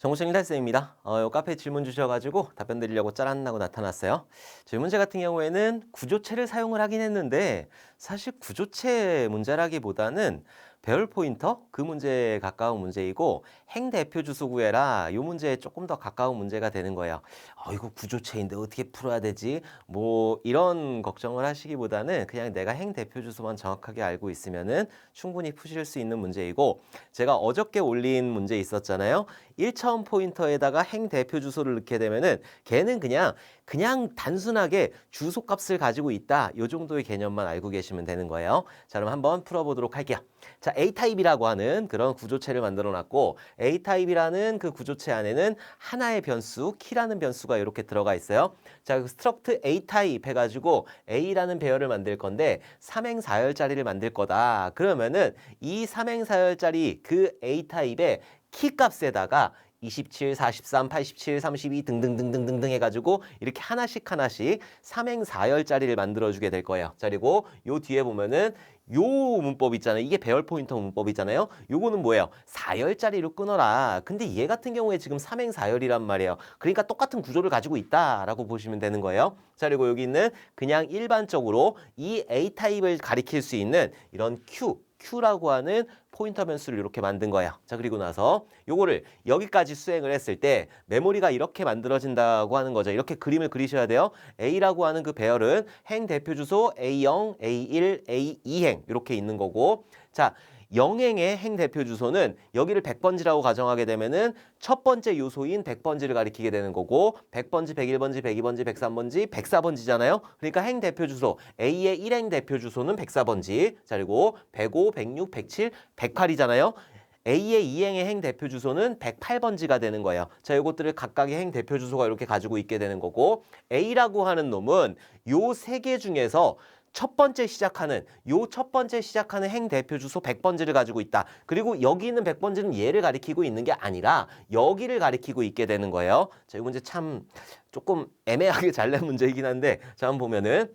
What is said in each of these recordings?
정우생 일달쌤입니다. 어, 요 카페에 질문 주셔가지고 답변 드리려고 짜란하고 나타났어요. 저희 문제 같은 경우에는 구조체를 사용을 하긴 했는데 사실 구조체 문제라기보다는 배열 포인터 그 문제에 가까운 문제이고 행 대표 주소 구해라 요 문제에 조금 더 가까운 문제가 되는 거예요. 어 이거 구조체인데 어떻게 풀어야 되지? 뭐 이런 걱정을 하시기보다는 그냥 내가 행 대표 주소만 정확하게 알고 있으면은 충분히 푸실 수 있는 문제이고 제가 어저께 올린 문제 있었잖아요. 1차원 포인터에다가 행 대표 주소를 넣게 되면은 걔는 그냥 그냥 단순하게 주소 값을 가지고 있다. 요 정도의 개념만 알고 계시면 되는 거예요. 자, 그럼 한번 풀어 보도록 할게요. 자, A타입이라고 하는 그런 구조체를 만들어 놨고 A타입이라는 그 구조체 안에는 하나의 변수, 키라는 변수가 이렇게 들어가 있어요. 자, 그 스트럭트 A타입 해가지고 A라는 배열을 만들 건데 삼행사열짜리를 만들 거다. 그러면은 이 삼행사열짜리 그 A타입의 키 값에다가 27, 43, 87, 32 등등등등등등 해가지고 이렇게 하나씩 하나씩 삼행사열짜리를 만들어주게 될 거예요. 자, 그리고 요 뒤에 보면은 요 문법 있잖아요. 이게 배열 포인터 문법이잖아요. 요거는 뭐예요? 사열짜리로 끊어라. 근데 얘 같은 경우에 지금 삼행사열이란 말이에요. 그러니까 똑같은 구조를 가지고 있다라고 보시면 되는 거예요. 자, 그리고 여기 있는 그냥 일반적으로 이 A타입을 가리킬 수 있는 이런 Q, Q라고 하는 포인터 변수를 이렇게 만든 거야. 자, 그리고 나서 요거를 여기까지 수행을 했을 때 메모리가 이렇게 만들어진다고 하는 거죠. 이렇게 그림을 그리셔야 돼요. A라고 하는 그 배열은 행 대표 주소 A0, A1, A2행 이렇게 있는 거고 자, 영행의 행 대표 주소는 여기를 100번지라고 가정하게 되면은 첫 번째 요소인 100번지를 가리키게 되는 거고 100번지, 101번지, 102번지, 103번지, 104번지잖아요. 그러니까 행 대표 주소 A의 1행 대표 주소는 104번지. 자, 그리고 105, 106, 107, 108이잖아요. A의 2행의 행 대표 주소는 108번지가 되는 거예요. 자, 이것들을 각각의 행 대표 주소가 이렇게 가지고 있게 되는 거고 A라고 하는 놈은 요 세 개 중에서 첫 번째 시작하는 요 첫 번째 시작하는 행 대표 주소 100번지를 가지고 있다. 그리고 여기 있는 100번지는 얘를 가리키고 있는 게 아니라 여기를 가리키고 있게 되는 거예요. 자, 이 문제 참 조금 애매하게 잘 낸 문제이긴 한데 자, 한번 보면은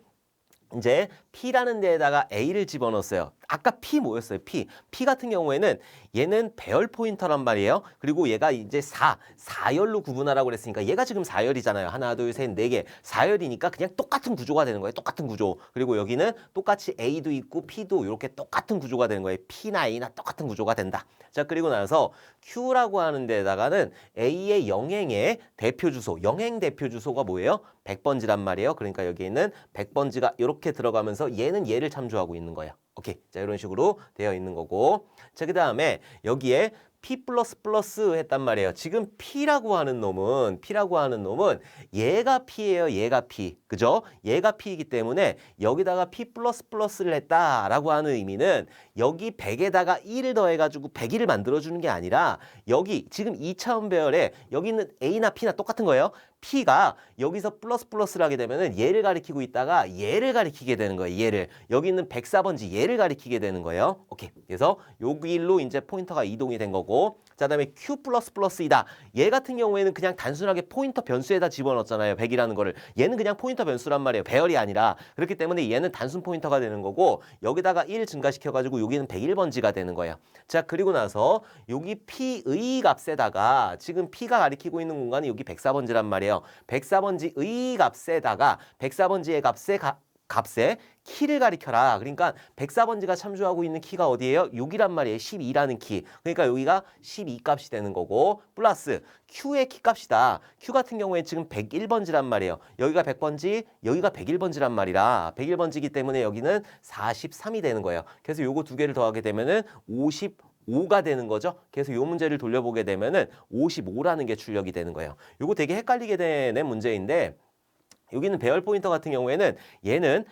이제 P라는 데에다가 A를 집어넣었어요. 아까 P 뭐였어요? P. P 같은 경우에는 얘는 배열 포인터란 말이에요. 그리고 얘가 이제 4, 4열로 구분하라고 그랬으니까 얘가 지금 4열이잖아요. 하나, 둘, 셋, 네 개. 4열이니까 그냥 똑같은 구조가 되는 거예요. 똑같은 구조. 그리고 여기는 똑같이 A도 있고 P도 이렇게 똑같은 구조가 되는 거예요. P나 A나 똑같은 구조가 된다. 자, 그리고 나서 Q라고 하는 데다가는 A의 영행의 대표 주소, 영행 대표 주소가 뭐예요? 100번지란 말이에요. 그러니까 여기 있는 100번지가 이렇게 들어가면서 얘는 얘를 참조하고 있는 거예요. 오케이. 자, 이런 식으로 되어 있는 거고. 자, 그 다음에 여기에 P 플러스 플러스 했단 말이에요. 지금 P라고 하는 놈은, P라고 하는 놈은 얘가 P예요. 얘가 P. 그죠? 얘가 P이기 때문에 여기다가 P 플러스 플러스를 했다라고 하는 의미는 여기 100에다가 1을 더해가지고 101을 만들어주는 게 아니라 여기 지금 2차원 배열에 여기 있는 A나 P나 똑같은 거예요. P가 여기서 플러스 플러스를 하게 되면은 얘를 가리키고 있다가 얘를 가리키게 되는 거예요. 얘를. 여기 있는 104번지 얘를 가리키게 되는 거예요. 오케이. 그래서 여기로 이제 포인터가 이동이 된 거고 자, 다음에 Q 플러스 플러스이다. 얘 같은 경우에는 그냥 단순하게 포인터 변수에다 집어넣었잖아요. 100이라는 거를. 얘는 그냥 포인터 변수란 말이에요. 배열이 아니라. 그렇기 때문에 얘는 단순 포인터가 되는 거고 여기다가 1 증가시켜 가지고 여기는 101번지가 되는 거예요. 자, 그리고 나서 여기 P의 값에다가 지금 P가 가리키고 있는 공간이 여기 104번지란 말이에요. 104번지의 값에다가 104번지의 값에 가, 값에 키를 가리켜라. 그러니까 104번지가 참조하고 있는 키가 어디예요? 6이란 말이에요. 12라는 키. 그러니까 여기가 12 값이 되는 거고 플러스 Q의 키 값이다. Q 같은 경우에 지금 101번지란 말이에요. 여기가 100번지, 여기가 101번지란 말이라 101번지기 때문에 여기는 43이 되는 거예요. 그래서 요거 두 개를 더하게 되면은 50 5가 되는 거죠. 그래서 이 문제를 돌려보게 되면은 55라는 게 출력이 되는 거예요. 요거 되게 헷갈리게 되는 문제인데 여기는 배열 포인터 같은 경우에는 얘는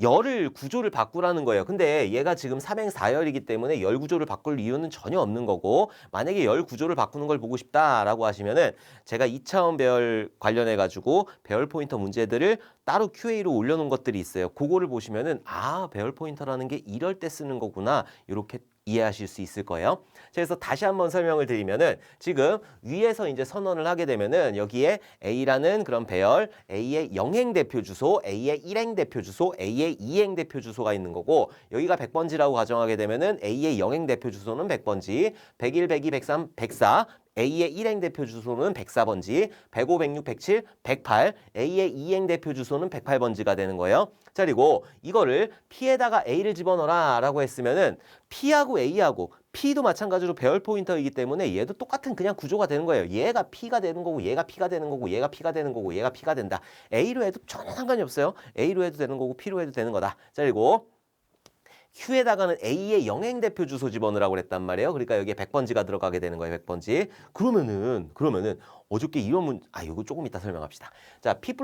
열을 구조를 바꾸라는 거예요. 근데 얘가 지금 삼행사열이기 때문에 열 구조를 바꿀 이유는 전혀 없는 거고 만약에 열 구조를 바꾸는 걸 보고 싶다라고 하시면은 제가 2차원 배열 관련해 가지고 배열 포인터 문제들을 따로 QA로 올려놓은 것들이 있어요. 그거를 보시면은 아 배열 포인터라는 게 이럴 때 쓰는 거구나 이렇게 이해하실 수 있을 거예요. 그래서 다시 한번 설명을 드리면은 지금 위에서 이제 선언을 하게 되면은 여기에 A라는 그런 배열, A의 영행 대표 주소, A의 1행 대표 주소, A의 2행 대표 주소가 있는 거고 여기가 100번지라고 가정하게 되면은 A의 영행 대표 주소는 100번지, 101, 102, 103, 104, A의 1행 대표 주소는 104번지, 105, 106, 107, 108, A의 2행 대표 주소는 108번지가 되는 거예요. 자, 그리고 이거를 P에다가 A를 집어넣어라 라고 했으면은 P하고 A하고 P도 마찬가지로 배열 포인터이기 때문에 얘도 똑같은 그냥 구조가 되는 거예요. 얘가 P가 되는 거고 얘가 P가 되는 거고 얘가 P가 되는 거고 얘가 P가 된다. A로 해도 전혀 상관이 없어요. A로 해도 되는 거고 P로 해도 되는 거다. 자, 그리고 Q에다가는 A의 영행 대표 주소 집어넣으라고 그랬단 말이에요. 그러니까 여기에 100번지가 들어가게 되는 거예요. 100번지. 그러면은 그러면은 어저께 이런 문 아, 이거 조금 이따 설명합시다. 자, P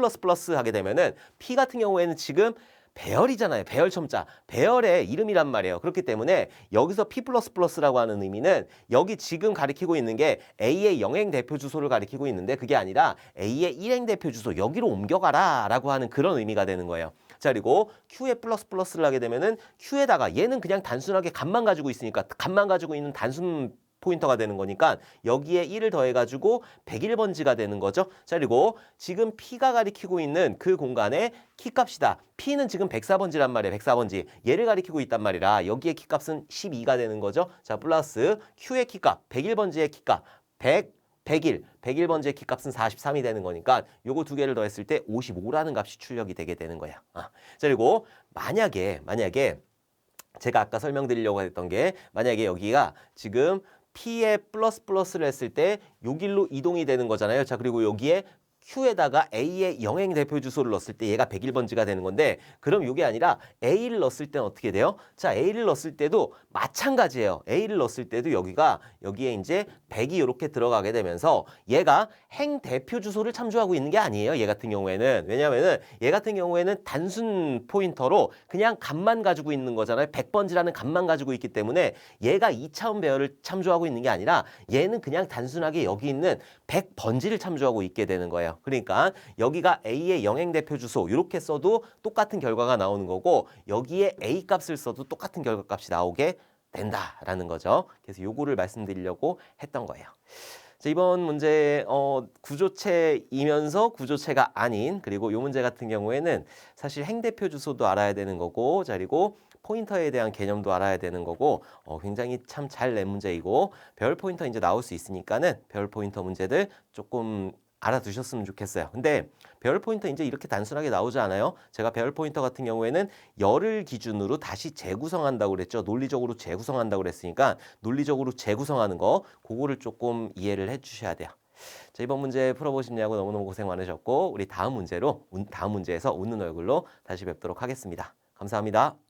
하게 되면은 P 같은 경우에는 지금 배열이잖아요. 배열 첨자. 배열의 이름이란 말이에요. 그렇기 때문에 여기서 P 플러스 플러스라고 하는 의미는 여기 지금 가리키고 있는 게 A의 영행 대표 주소를 가리키고 있는데 그게 아니라 A의 일행 대표 주소 여기로 옮겨가라 라고 하는 그런 의미가 되는 거예요. 자 그리고 Q에 플러스 플러스를 하게 되면은 Q에다가 얘는 그냥 단순하게 값만 가지고 있으니까 값만 가지고 있는 단순 포인터가 되는 거니까 여기에 1을 더해가지고 101번지가 되는 거죠. 자 그리고 지금 P가 가리키고 있는 그 공간에 키값이다. P는 지금 104번지란 말이에요. 104번지. 얘를 가리키고 있단 말이라 여기에 키값은 12가 되는 거죠. 자 플러스 Q의 키값, 101번지의 키값, 100 101, 101번지의 키값은 43이 되는 거니까 요거 두 개를 더했을 때 55라는 값이 출력이 되게 되는 거야. 아. 자, 그리고 만약에 만약에 제가 아까 설명드리려고 했던 게 만약에 여기가 지금 P에 플러스 플러스를 했을 때요 길로 이동이 되는 거잖아요. 자, 그리고 여기에 Q에다가 A의 영행 대표 주소를 넣었을 때 얘가 101번지가 되는 건데 그럼 이게 아니라 A를 넣었을 때는 어떻게 돼요? 자, A를 넣었을 때도 마찬가지예요. A를 넣었을 때도 여기가 여기에 이제 100이 이렇게 들어가게 되면서 얘가 행 대표 주소를 참조하고 있는 게 아니에요. 얘 같은 경우에는 왜냐하면은 얘 같은 경우에는 단순 포인터로 그냥 값만 가지고 있는 거잖아요. 100번지라는 값만 가지고 있기 때문에 얘가 2차원 배열을 참조하고 있는 게 아니라 얘는 그냥 단순하게 여기 있는 100번지를 참조하고 있게 되는 그러니까 여기가 A의 영행 대표 주소 이렇게 써도 똑같은 결과가 나오는 거고 여기에 A 값을 써도 똑같은 결과 값이 나오게 된다라는 거죠. 그래서 요거를 말씀드리려고 했던 거예요. 자, 이번 문제 어, 구조체이면서 구조체가 아닌 그리고 요 문제 같은 경우에는 사실 행대표 주소도 알아야 되는 거고 자 그리고 포인터에 대한 개념도 알아야 되는 거고 어, 굉장히 참 잘 낸 문제이고 별 포인터 이제 나올 수 있으니까는 별 포인터 문제들 조금 알아두셨으면 좋겠어요. 근데 배열 포인터 이제 이렇게 단순하게 나오지 않아요. 제가 배열 포인터 같은 경우에는 열을 기준으로 다시 재구성한다고 그랬죠. 논리적으로 재구성한다고 그랬으니까 논리적으로 재구성하는 거 그거를 조금 이해를 해 주셔야 돼요. 자, 이번 문제 풀어보시냐고 너무너무 고생 많으셨고 우리 다음 문제로 다음 문제에서 웃는 얼굴로 다시 뵙도록 하겠습니다. 감사합니다.